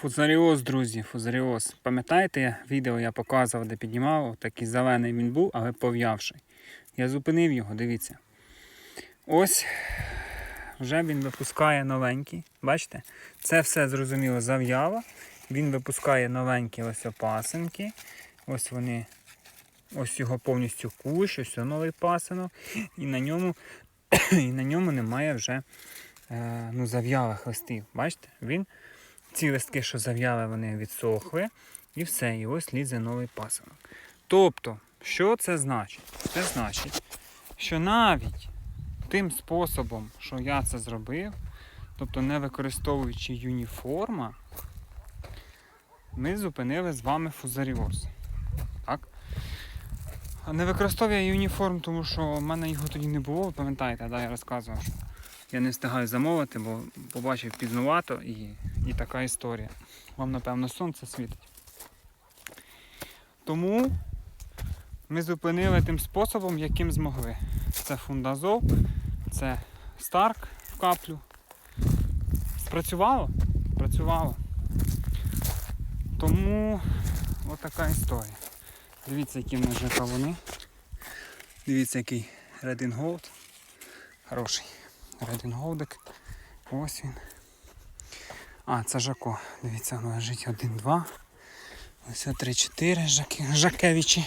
Фузаріоз, друзі, фузаріоз. Пам'ятаєте, відео я показував, де піднімав, такий зелений він був, але пов'явший. Я зупинив його, дивіться. Ось вже він випускає новенький. Бачите? Це все зрозуміло зав'ява. Він випускає новенькі ось опасенки. Ось вони. Ось його повністю кущ, ось новий пасинок. І на ньому, і на ньому немає вже е, ну, зав'ялих листів. Бачите? Він ці листки, що зав'яли, вони відсохли, і все, і ось лізе новий пасинок. Тобто, що це значить? Це значить, що навіть тим способом, що я це зробив, тобто не використовуючи юніформа, ми зупинили з вами фузаріоз. Так? Не використовую я юніформ, тому що в мене його тоді не було, пам'ятаєте, да, я розказував, що я не встигаю замовити, бо побачив пізнувато і, і така історія. Вам, напевно, сонце світить. Тому ми зупинили тим способом, яким змогли. Це фундазол, це старк в каплю. Спрацювало? Спрацювало. Тому отака історія. Дивіться, які в нас вже кавуни. Дивіться, який Red Gold. Хороший. Редін Голдик. Ось він. А, це Жако. Дивіться, воно лежить 1-2. Ось 3-4 Жаки, Жакевичі.